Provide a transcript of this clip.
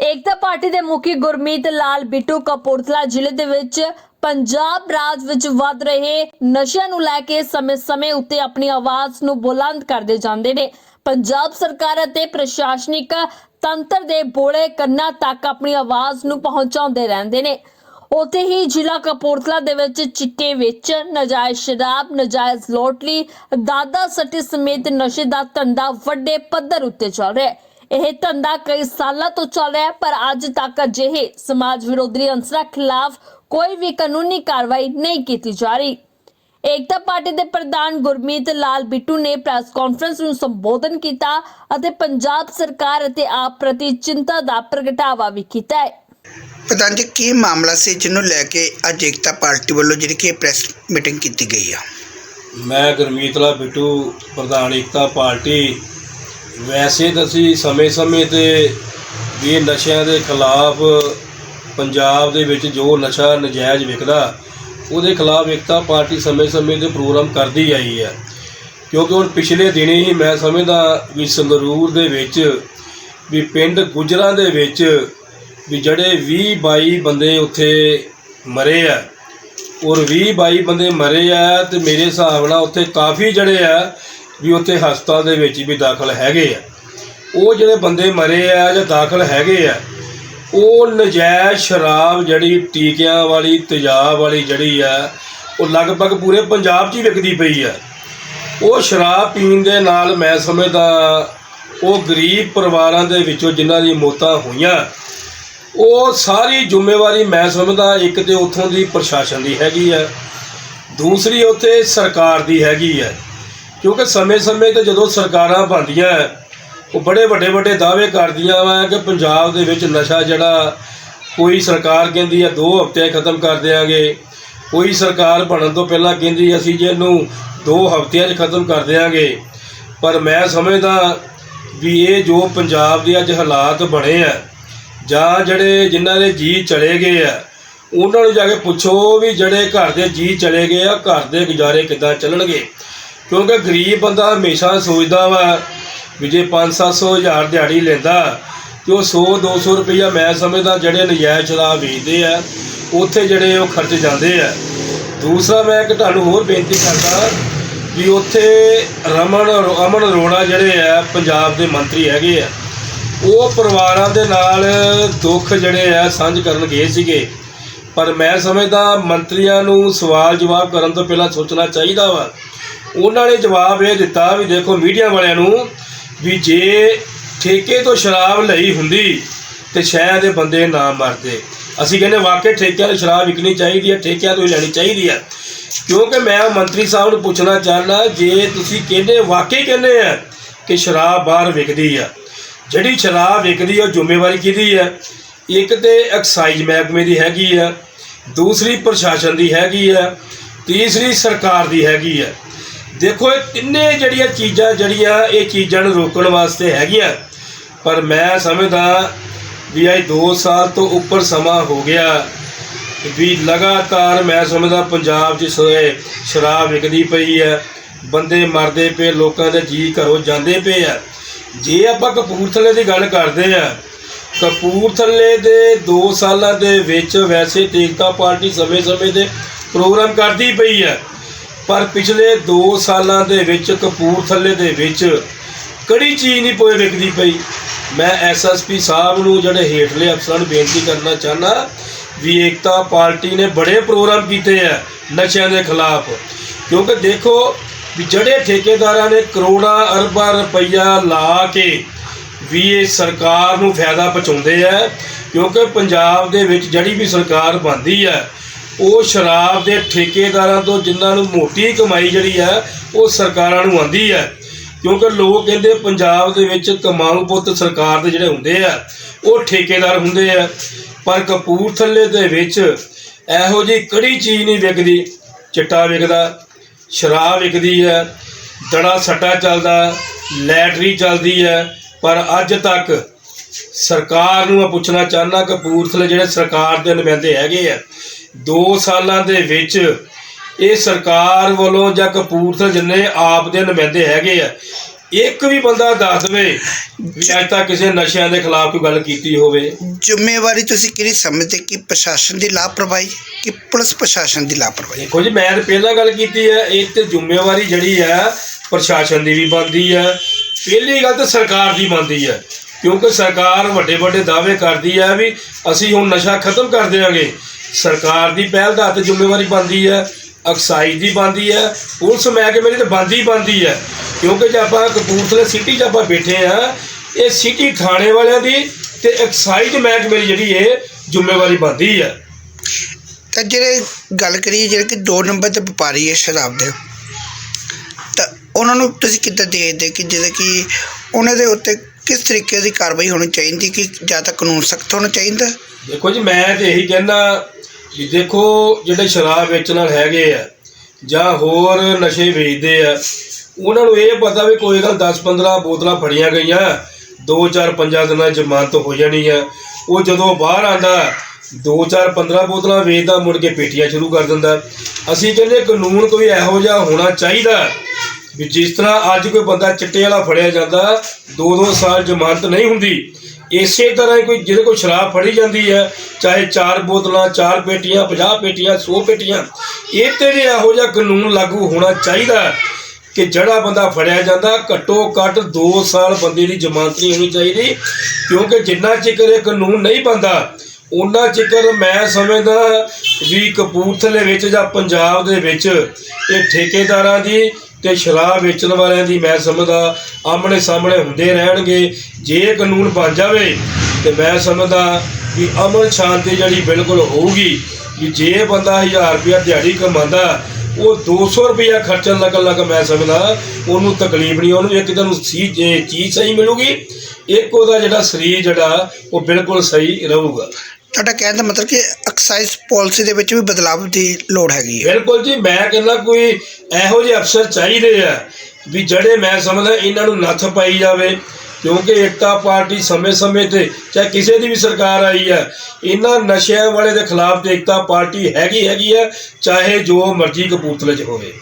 ਏਕਤਾ party ਦੇ ਮੁਖੀ ਗੁਰਮੀਤ ਲਾਲ, ਬਿੱਟੂ ਕਪੂਰਥਲਾ ਜ਼ਿਲ੍ਹੇ ਦੇ ਵਿੱਚ ਪੰਜਾਬ ਰਾਜ ਵਿੱਚ ਵੱਧ ਰਹੇ ਨਸ਼ਿਆਂ ਨੂੰ ਲੈ ਕੇ ਸਮੇਂ-ਸਮੇਂ ਉੱਤੇ ਆਪਣੀ ਆਵਾਜ਼ ਨੂੰ ਬੁਲੰਦ ਕਰਦੇ ਜਾਂਦੇ ਨੇ। ਪੰਜਾਬ ਸਰਕਾਰ ਅਤੇ ਪ੍ਰਸ਼ਾਸਨਿਕ ਤੰਤਰ ਦੇ ਬੋਲੇ ਕੰਨਾਂ ਤੱਕ ਆਪਣੀ ਆਵਾਜ਼ ਨੂੰ ਪਹੁੰਚਾਉਂਦੇ ਰਹਿੰਦੇ ਨੇ। ਉੱਥੇ ਹੀ ਜ਼ਿਲ੍ਹਾ ਕਪੂਰਥਲਾ ਦੇ ਵਿੱਚ ਚਿੱਟੇ ਵੇਚਣ ਨਜਾਇਜ਼ ਸ਼ਰਾਬ, ਨਜਾਇਜ਼ ਲੋਟਲੀ ਦਾਦਾ ਸੱਟੀ ਸਮੇਤ ਨਸ਼ੇ ਦਾ ਧੰਦਾ ਵੱਡੇ ਪੱਧਰ ਉੱਤੇ ਚੱਲ ਰਿਹਾ ਹੈ। ਇਹ ਧੰਦਾ ਕਈ ਸਾਲਾਂ ਤੋਂ ਚੱਲ ਰਿਹਾ ਹੈ ਪਰ ਅੱਜ ਤੱਕ ਅਜਿਹੇ ਸਮਾਜ ਵਿਰੋਧੀ ਅੰਸਰਾਂ ਖਿਲਾਫ ਕੋਈ ਵੀ ਕਾਨੂੰਨੀ ਕਾਰਵਾਈ ਨਹੀਂ ਕੀਤੀ ਜਾ ਰਹੀ। ਏਕਤਾ ਪਾਰਟੀ ਦੇ ਪ੍ਰਧਾਨ ਗੁਰਮੀਤ ਲਾਲ ਬਿੱਟੂ ਨੇ ਪ੍ਰੈਸ ਕਾਨਫਰੰਸ ਨੂੰ ਸੰਬੋਧਨ ਕੀਤਾ ਅਤੇ ਪੰਜਾਬ ਸਰਕਾਰ ਅਤੇ ਆਪ ਪ੍ਰਤੀ ਚਿੰਤਾ ਦਾ ਪ੍ਰਗਟਾਵਾ ਵੀ ਕੀਤਾ ਹੈ। ਪ੍ਰਧਾਨ ਜੀ ਕੀ ਮਾਮਲਾ ਸੀ ਜਿਹਨੂੰ ਲੈ ਕੇ ਅੱਜ ਏਕਤਾ ਪਾਰਟੀ ਵੱਲੋਂ ਜਿਹੜੀ ਕਿ ਪ੍ਰੈਸ ਮੀਟਿੰਗ ਕੀਤੀ ਗਈ ਆ। ਮੈਂ ਗੁਰਮੀਤ ਲਾ ਬਿੱਟੂ ਪ੍ਰਧਾਨ ਏਕਤਾ ਪਾਰਟੀ ਵੈਸੇ ਤਾਂ ਅਸੀਂ ਸਮੇਂ-ਸਮੇਂ ਤੇ ਵੀ ਇਹ ਨਸ਼ਿਆਂ ਦੇ ਖਿਲਾਫ ਪੰਜਾਬ ਦੇ ਵਿੱਚ ਜੋ ਨਸ਼ਾ ਨਜਾਇਜ਼ ਵਿਕਦਾ, ਉਹਦੇ ਖਿਲਾਫ ਏਕਤਾ ਪਾਰਟੀ ਸਮੇਂ-ਸਮੇਂ ਤੇ ਪ੍ਰੋਗਰਾਮ ਕਰਦੀ ਆਈ ਹੈ। ਕਿਉਂਕਿ ਹੁਣ ਪਿਛਲੇ ਦਿਨੇ ਹੀ ਮੈਂ ਸਮਝਦਾ ਵੀ ਸੰਗਰੂਰ ਦੇ ਵਿੱਚ, ਵੀ ਪਿੰਡ ਗੁਜਰਾਂ ਦੇ ਵਿੱਚ ਵੀ ਜਿਹੜੇ 20 22 ਬੰਦੇ ਉੱਥੇ ਮਰੇ ਆ। ਔਰ 20 22 ਬੰਦੇ ਮਰੇ ਆ ਤੇ ਮੇਰੇ ਹਿਸਾਬ ਨਾਲ ਉੱਥੇ ਕਾਫੀ ਜਿਹੜੇ ਆ ਵੀ ਉੱਥੇ ਹਸਪਤਾਲ ਦੇ ਵਿੱਚ ਵੀ ਦਾਖਲ ਹੈਗੇ ਆ। ਉਹ ਜਿਹੜੇ ਬੰਦੇ ਮਰੇ ਆ ਜਾਂ ਦਾਖਲ ਹੈਗੇ ਆ, ਉਹ ਨਜਾਇਜ਼ ਸ਼ਰਾਬ ਜਿਹੜੀ ਟੀਕਿਆਂ ਵਾਲੀ, ਤੇਜ਼ਾਬ ਵਾਲੀ ਜਿਹੜੀ ਆ, ਉਹ ਲਗਭਗ ਪੂਰੇ ਪੰਜਾਬ 'ਚ ਹੀ ਵਿਕਦੀ ਪਈ ਆ। ਉਹ ਸ਼ਰਾਬ ਪੀਣ ਦੇ ਨਾਲ ਮੈਂ ਸਮਝਦਾ ਉਹ ਗਰੀਬ ਪਰਿਵਾਰਾਂ ਦੇ ਵਿੱਚੋਂ ਜਿਨ੍ਹਾਂ ਦੀ ਮੌਤਾਂ ਹੋਈਆਂ, ਉਹ ਸਾਰੀ ਜ਼ਿੰਮੇਵਾਰੀ ਮੈਂ ਸਮਝਦਾ ਇੱਕ ਤੇ ਉੱਥੋਂ ਦੀ ਪ੍ਰਸ਼ਾਸਨ ਦੀ ਹੈਗੀ ਆ, ਦੂਸਰੀ ਉੱਥੇ ਸਰਕਾਰ ਦੀ ਹੈਗੀ ਆ। ਕਿਉਂਕਿ ਸਮੇਂ-ਸਮੇਂ ਤੇ ਜਦੋਂ ਸਰਕਾਰਾਂ ਬਣਦੀਆਂ, ਉਹ ਬੜੇ ਵੱਡੇ ਵੱਡੇ ਦਾਅਵੇ ਕਰਦੀਆਂ ਵਾ ਕਿ ਪੰਜਾਬ ਦੇ ਵਿੱਚ ਨਸ਼ਾ ਜਿਹੜਾ, ਕੋਈ ਸਰਕਾਰ ਕਹਿੰਦੀ ਆ 2 ਹਫ਼ਤਿਆਂ 'ਚ ਖਤਮ ਕਰ ਦਿਆਂਗੇ, ਕੋਈ ਸਰਕਾਰ ਬਣਨ ਤੋਂ ਪਹਿਲਾਂ ਕਹਿੰਦੀ ਅਸੀਂ ਜੇ ਇਹਨੂੰ 2 ਹਫ਼ਤਿਆਂ 'ਚ ਖਤਮ ਕਰ ਦਿਆਂਗੇ। ਪਰ ਮੈਂ ਸਮਝਦਾ ਵੀ ਇਹ ਜੋ ਪੰਜਾਬ ਦੇ ਅੱਜ ਹਾਲਾਤ ਬਣੇ ਆ, ਜਾਂ ਜਿਹੜੇ ਜਿਨ੍ਹਾਂ ਦੇ ਜੀ ਚਲੇ ਗਏ ਆ, ਉਹਨਾਂ ਨੂੰ ਜਾ ਕੇ ਪੁੱਛੋ ਵੀ ਜਿਹੜੇ ਘਰ ਦੇ ਜੀ ਚਲੇ ਗਏ ਆ, ਘਰ ਦੇ ਗੁਜ਼ਾਰੇ ਕਿੱਦਾਂ ਚੱਲਣਗੇ। ਕਿਉਂਕਿ ਗਰੀਬ ਬੰਦਾ ਹਮੇਸ਼ਾ ਸੋਚਦਾ ਵਾ ਵੀ ਜੇ 5-700 ਹਜ਼ਾਰ ਦਿਹਾੜੀ ਲੈਂਦਾ ਤੇ ਉਹ 100-200 ਰੁਪਈਆ ਮੈਂ ਸਮਝਦਾ ਜਿਹੜੇ ਨਜਾਇਜ਼ ਸ਼ਰਾਬ ਵੇਚਦੇ ਆ, ਉੱਥੇ ਜਿਹੜੇ ਉਹ ਖਰਚ ਜਾਂਦੇ ਆ। ਦੂਸਰਾ ਮੈਂ ਇੱਕ ਤੁਹਾਨੂੰ ਹੋਰ ਬੇਨਤੀ ਕਰਦਾ ਵੀ ਉੱਥੇ ਰਮਨ, ਅਮਨ ਅਰੋੜਾ ਜਿਹੜੇ ਆ, ਪੰਜਾਬ ਦੇ ਮੰਤਰੀ ਹੈਗੇ ਆ, ਉਹ ਪਰਿਵਾਰਾਂ ਦੇ ਨਾਲ ਦੁੱਖ ਜਿਹੜੇ ਆ ਸਾਂਝ ਕਰਨ ਗਏ ਸੀਗੇ। ਪਰ ਮੈਂ ਸਮਝਦਾ ਮੰਤਰੀਆਂ ਨੂੰ ਸਵਾਲ ਜਵਾਬ ਕਰਨ ਤੋਂ ਪਹਿਲਾਂ ਸੋਚਣਾ ਚਾਹੀਦਾ ਵਾ। ਉਹਨਾਂ ਨੇ ਜਵਾਬ ਇਹ ਦਿੱਤਾ ਵੀ ਦੇਖੋ ਮੀਡੀਆ ਵਾਲਿਆਂ ਨੂੰ ਵੀ ਜੇ ਠੇਕੇ ਤੋਂ ਸ਼ਰਾਬ ਲਈ ਹੁੰਦੀ ਤੇ ਸ਼ਾਇਦ ਇਹ ਬੰਦੇ ਨਾ ਮਰਦੇ। ਅਸੀਂ ਕਹਿੰਦੇ ਵਾਕਈ ਠੇਕਿਆਂ ਤੋਂ ਸ਼ਰਾਬ ਵਿਕਣੀ ਚਾਹੀਦੀ ਹੈ, ਠੇਕਿਆਂ ਤੋਂ ਹੀ ਲੈਣੀ ਚਾਹੀਦੀ ਹੈ। ਕਿਉਂਕਿ ਮੈਂ ਮੰਤਰੀ ਸਾਹਿਬ ਨੂੰ ਪੁੱਛਣਾ ਚਾਹੁੰਦਾ, ਜੇ ਤੁਸੀਂ ਕਹਿੰਦੇ ਵਾਕਈ ਕਹਿੰਦੇ ਆ ਕਿ ਸ਼ਰਾਬ ਬਾਹਰ ਵਿਕਦੀ ਆ। ਜਿਹੜੀ ਸ਼ਰਾਬ ਵਿਕਦੀ ਆ, ਉਹ ਜ਼ਿੰਮੇਵਾਰੀ ਕਿਹਦੀ ਹੈ ਇੱਕ ਤੇ ਐਕਸਾਈਜ਼ ਮਹਿਕਮੇ ਦੀ ਹੈਗੀ ਆ, ਦੂਸਰੀ ਪ੍ਰਸ਼ਾਸਨ ਦੀ ਹੈਗੀ ਆ, ਤੀਸਰੀ ਸਰਕਾਰ ਦੀ ਹੈਗੀ ਆ। ਦੇਖੋ ਇਹ ਤਿੰਨੇ ਜਿਹੜੀਆਂ ਚੀਜ਼ਾਂ, ਜਿਹੜੀਆਂ ਇਹ ਚੀਜ਼ਾਂ ਨੂੰ ਰੋਕਣ ਵਾਸਤੇ ਹੈਗੀਆਂ। ਪਰ ਮੈਂ ਸਮਝਦਾ ਵੀ ਇਹ 2 ਸਾਲ ਤੋਂ ਉੱਪਰ ਸਮਾਂ ਹੋ ਗਿਆ ਵੀ ਲਗਾਤਾਰ ਮੈਂ ਸਮਝਦਾ ਪੰਜਾਬ 'ਚ ਸ਼ਰਾਬ ਵਿਕਦੀ ਪਈ ਹੈ, ਬੰਦੇ ਮਰਦੇ ਪਏ, ਲੋਕਾਂ ਦੇ ਜੀ ਘਰੋਂ ਜਾਂਦੇ ਪਏ ਆ। ਜੇ ਆਪਾਂ ਕਪੂਰਥਲੇ ਦੀ ਗੱਲ ਕਰਦੇ ਆ, ਕਪੂਰਥਲੇ ਦੇ 2 ਸਾਲਾਂ ਦੇ ਵਿੱਚ ਵੈਸੇ ਤੇਗਤਾ ਪਾਰਟੀ ਸਮੇਂ-ਸਮੇਂ ਦੇ ਪ੍ਰੋਗਰਾਮ ਕਰਦੀ ਪਈ ਹੈ ਪਰ ਪਿਛਲੇ 2 ਸਾਲਾਂ ਦੇ ਵਿੱਚ, ਕਪੂਰਥੱਲੇ ਦੇ ਵਿੱਚ ਕੜੀ ਚੀਜ਼ ਨਹੀਂ ਪੋਏ ਵਿਕਦੀ ਪਈ। ਮੈਂ ਐਸਐਸਪੀ ਸਾਹਿਬ ਨੂੰ, ਜਿਹੜੇ ਹੇਠਲੇ ਅਫਸਰਾਂ ਨੂੰ ਬੇਨਤੀ ਕਰਨਾ ਚਾਹਨਾ ਵੀ ਏਕਤਾ ਪਾਰਟੀ ਨੇ ਬੜੇ ਪ੍ਰੋਗਰਾਮ ਕੀਤੇ ਆ ਨਸ਼ਿਆਂ ਦੇ ਖਿਲਾਫ। ਕਿਉਂਕਿ ਦੇਖੋ ਵੀ ਜਿਹੜੇ ਠੇਕੇਦਾਰਾਂ ਨੇ ਕਰੋੜਾਂ ਅਰਬਾਂ ਰੁਪਈਆ ਲਾ ਕੇ ਵੀ ਇਹ ਸਰਕਾਰ ਨੂੰ ਫਾਇਦਾ ਪਹੁੰਚਾਉਂਦੇ ਆ, ਕਿਉਂਕਿ ਪੰਜਾਬ ਦੇ ਵਿੱਚ ਜਿਹੜੀ ਵੀ ਸਰਕਾਰ ਬਣਦੀ ਹੈ ਉਹ ਸ਼ਰਾਬ ਦੇ ਠੇਕੇਦਾਰਾਂ ਤੋਂ ਜਿਨ੍ਹਾਂ ਨੂੰ ਮੋਟੀ ਕਮਾਈ ਜਿਹੜੀ ਹੈ, ਉਹ ਸਰਕਾਰਾਂ ਨੂੰ ਆਉਂਦੀ ਹੈ। ਕਿਉਂਕਿ ਲੋਕ ਕਹਿੰਦੇ ਪੰਜਾਬ ਦੇ ਵਿੱਚ ਕਮਾਊ ਪੁੱਤ ਸਰਕਾਰ ਦੇ ਜਿਹੜੇ ਹੁੰਦੇ ਆ, ਉਹ ਠੇਕੇਦਾਰ ਹੁੰਦੇ ਆ। ਪਰ ਕਪੂਰਥਲੇ ਦੇ ਵਿੱਚ ਇਹੋ ਜਿਹੀ ਕੜੀ ਚੀਜ਼ ਨਹੀਂ ਵਿਕਦੀ, ਚਿੱਟਾ ਵਿਕਦਾ, ਸ਼ਰਾਬ ਵਿਕਦੀ ਹੈ, ਦੜਾ ਸੱਟਾ ਚੱਲਦਾ, ਲੈਟਰੀ ਚੱਲਦੀ ਹੈ। ਪਰ ਅੱਜ ਤੱਕ ਸਰਕਾਰ ਨੂੰ ਮੈਂ ਪੁੱਛਣਾ ਚਾਹੁੰਦਾ, ਕਪੂਰਥਲੇ ਜਿਹੜੇ ਸਰਕਾਰ ਦੇ ਨੁਮਾਇੰਦੇ ਹੈਗੇ ਆ 2 ਸਾਲਾਂ ਦੇ ਵਿੱਚ ਇਹ ਸਰਕਾਰ ਵੱਲੋਂ ਜਾਂ ਕਪੂਰਥਲੇ ਜਿੰਨੇ ਆਪ ਦੇ ਨੁਮਾਇੰਦੇ ਹੈਗੇ ਆ ਇੱਕ ਵੀ ਬੰਦਾ ਦੱਸ ਦੇਵੇ ਵੀ ਅੱਜ ਤੱਕ ਕਿਸੇ ਨਸ਼ਿਆਂ ਦੇ ਖਿਲਾਫ ਕੋਈ ਗੱਲ ਕੀਤੀ ਹੋਵੇ। ਜ਼ਿੰਮੇਵਾਰੀ ਤੁਸੀਂ ਕਿਹੜੀ ਸਮਝਦੇ ਕਿ ਪ੍ਰਸ਼ਾਸਨ ਦੀ ਲਾਪਰਵਾਹੀ ਕਿ ਪੁਲਿਸ ਪ੍ਰਸ਼ਾਸਨ ਦੀ ਲਾਪਰਵਾਹੀ? ਦੇਖੋ ਜੀ ਮੈਂ ਤਾਂ ਪਹਿਲਾਂ ਗੱਲ ਕੀਤੀ ਹੈ ਇਹ ਤੇ ਜ਼ਿੰਮੇਵਾਰੀ ਜਿਹੜੀ ਹੈ ਪ੍ਰਸ਼ਾਸਨ ਦੀ ਵੀ ਬਣਦੀ ਹੈ ਪਹਿਲੀ ਗੱਲ ਤਾਂ ਸਰਕਾਰ ਦੀ ਬਣਦੀ ਹੈ ਕਿਉਂਕਿ ਸਰਕਾਰ ਵੱਡੇ ਵੱਡੇ ਦਾਅਵੇ ਕਰਦੀ ਹੈ ਵੀ ਅਸੀਂ ਹੁਣ ਨਸ਼ਾ ਖਤਮ ਕਰ ਦੇਵਾਂਗੇ। ਸਰਕਾਰ ਦੀ ਪਹਿਲ ਦਾ ਤੇ ਜ਼ਿੰਮੇਵਾਰੀ ਬਣਦੀ ਹੈ ਅਕਸਾਈ ਦੀ ਬਣਦੀ ਹੈ ਪੁਲਿਸ ਮਹਿਕਮੇ ਦੀ ਤੇ ਬਣਦੀ ਬਣਦੀ ਹੈ। ਕਿਉਂਕਿ ਜੇ ਆਪਾਂ ਕਪੂਰਥਲੇ ਸਿਟੀ 'ਚ ਆਪਾਂ ਬੈਠੇ ਆ ਇਹ ਸਿਟੀ ਥਾਣੇ ਵਾਲਿਆਂ ਦੀ ਤੇ ਐਕਸਾਈਜ਼ ਮਹਿਕਮੇ ਦੀ ਜਿਹੜੀ ਇਹ ਜ਼ਿੰਮੇਵਾਰੀ ਬਣਦੀ ਹੈ। ਤਾਂ ਜਿਹੜੇ ਗੱਲ ਕਰੀਏ ਜਿਹੜੇ ਕਿ ਦੋ ਨੰਬਰ ਦੇ ਵਪਾਰੀ ਹੈ ਸ਼ਰਾਬ ਦੇ ਤਾਂ ਉਹਨਾਂ ਨੂੰ ਤੁਸੀਂ ਕਿੱਦਾਂ ਦੇਖਦੇ ਕਿ ਜਿਹੜੇ ਕਿ ਉਹਨਾਂ ਦੇ ਉੱਤੇ ਕਿਸ ਤਰੀਕੇ ਦੀ ਕਾਰਵਾਈ ਹੋਣੀ ਚਾਹੀਦੀ ਕਿ ਜਾਂ ਤਾਂ ਕਾਨੂੰਨ ਸਖਤ ਹੋਣਾ ਚਾਹੀਦਾ? ਦੇਖੋ ਜੀ ਮੈਂ ਤੇ ਇਹੀ ਕਹਿੰਦਾ ਵੀ ਦੇਖੋ, ਜਿਹੜੇ ਸ਼ਰਾਬ ਵੇਚਣ ਵਾਲੇ ਹੈਗੇ ਆ, ਜਾਂ ਹੋਰ ਨਸ਼ੇ ਵੇਚਦੇ ਆ, ਉਹਨਾਂ ਨੂੰ ਇਹ ਪਤਾ ਵੀ ਕੋਈ ਗੱਲ 10-15 ਬੋਤਲਾਂ ਫੜੀਆਂ ਗਈਆਂ 2-4-5 ਦਿਨਾਂ ਜ਼ਮਾਨਤ ਹੋ ਜਾਣੀ ਆ ਉਹ ਜਦੋਂ ਬਾਹਰ ਆਂਦਾ 2-4-15 ਬੋਤਲਾਂ ਵੇਚਦਾ, ਮੁੜ ਕੇ ਪੇਟੀਆਂ ਸ਼ੁਰੂ ਕਰ ਦਿੰਦਾ। ਅਸੀਂ ਕਹਿੰਦੇ ਕਾਨੂੰਨ ਕੋਈ ਇਹੋ ਜਿਹਾ ਹੋਣਾ ਚਾਹੀਦਾ ਵੀ ਜਿਸ ਤਰ੍ਹਾਂ ਅੱਜ ਕੋਈ ਬੰਦਾ ਚਿੱਟੇ ਵਾਲਾ ਫੜਿਆ ਜਾਂਦਾ 2-2 ਸਾਲ ਜ਼ਮਾਨਤ ਨਹੀਂ ਹੁੰਦੀ। ਇਸੇ ਤਰ੍ਹਾਂ ਹੀ ਕੋਈ ਜਿਹਦੇ ਕੋਲ ਸ਼ਰਾਬ ਫੜੀ ਜਾਂਦੀ ਹੈ, ਚਾਹੇ ਚਾਰ ਬੋਤਲਾਂ, ਚਾਰ ਪੇਟੀਆਂ 50 ਪੇਟੀਆਂ 100 ਪੇਟੀਆਂ, ਇਹ ਤੇ ਵੀ ਇਹੋ ਜਿਹਾ ਕਾਨੂੰਨ ਲਾਗੂ ਹੋਣਾ ਚਾਹੀਦਾ ਕਿ ਜਿਹੜਾ ਬੰਦਾ ਫੜਿਆ ਜਾਂਦਾ, ਘੱਟੋ ਘੱਟ 2 ਸਾਲ ਬੰਦੇ ਦੀ ਜ਼ਮਾਨਤ ਨਹੀਂ ਹੋਣੀ ਚਾਹੀਦੀ, ਕਿਉਂਕਿ ਜਿੰਨਾ ਚਿਕਰ ਇਹ ਕਾਨੂੰਨ ਨਹੀਂ ਬੰਦਾ ਉਹਨਾਂ ਚਿਕਰ ਮੈਂ ਸਮਝਦਾ ਵੀ ਕਪੂਰਥਲੇ ਵਿੱਚ ਜਾਂ ਪੰਜਾਬ ਦੇ ਵਿੱਚ ਇਹ ਠੇਕੇਦਾਰਾਂ ਦੀ ਤੇ ਸ਼ਰਾਬ ਵੇਚਣ ਵਾਲਿਆਂ ਦੀ ਮੈਂ ਸਮਝਦਾ, ਆਮਣੇ ਸਾਹਮਣੇ ਹੁੰਦੇ ਰਹਿਣਗੇ, ਜੇ ਕਾਨੂੰਨ ਬਣ ਜਾਵੇ, ਤੇ ਮੈਂ ਸਮਝਦਾ ਵੀ ਅਮਨ ਸ਼ਾਂਤੀ ਜਿਹੜੀ ਬਿਲਕੁਲ ਹੋਊਗੀ ਕਿ ਜੇ ਬੰਦਾ 1000 ਰੁਪਇਆ ਦਿਹਾੜੀ ਕਮਾਉਂਦਾ, ਉਹ 200 ਰੁਪਇਆ ਖਰਚਣ ਲੱਗਣ ਲੱਗ ਮੈਂ ਸਮਝਦਾ, ਉਹਨੂੰ ਤਕਲੀਫ ਨਹੀਂ, ਉਹਨੂੰ ਇੱਕ ਤਾਂ ਸੀ ਚੀਜ਼ ਸਹੀ ਮਿਲੂਗੀ, ਇੱਕ ਉਹਦਾ ਜਿਹੜਾ ਸਰੀਰ ਜਿਹੜਾ, ਉਹ ਬਿਲਕੁਲ ਸਹੀ ਰਹੂਗਾ। ਤੁਹਾਡਾ ਕਹਿਣ ਦਾ ਮਤਲਬ ਕਿ ਐਕਸਾਈਜ਼ ਪਾਲਿਸੀ ਦੇ ਵਿੱਚ ਵੀ ਬਦਲਾਵ ਦੀ ਲੋੜ ਹੈਗੀ ਹੈ। ਬਿਲਕੁਲ ਜੀ, ਮੈਂ ਕਹਿੰਦਾ ਕੋਈ ਇਹੋ ਜਿਹੇ ਅਫਸਰ ਚਾਹੀਦੇ ਆ ਵੀ ਜਿਹੜੇ ਮੈਂ ਸਮਝਦਾ ਇਹਨਾਂ ਨੂੰ ਨੱਥ ਪਾਈ ਜਾਵੇ, ਕਿਉਂਕਿ ਏਕਤਾ ਪਾਰਟੀ ਸਮੇਂ-ਸਮੇਂ ਤੇ ਚਾਹੇ ਕਿਸੇ ਦੀ ਵੀ ਸਰਕਾਰ ਆਈ ਹੈ, ਇਹਨਾਂ ਨਸ਼ਿਆਂ ਵਾਲੇ ਦੇ ਖਿਲਾਫ ਏਕਤਾ ਪਾਰਟੀ ਹੈਗੀ ਹੈਗੀ ਆ ਚਾਹੇ ਜੋ ਮਰਜ਼ੀ ਕਪੂਰਥਲੇ 'ਚ ਹੋਵੇ।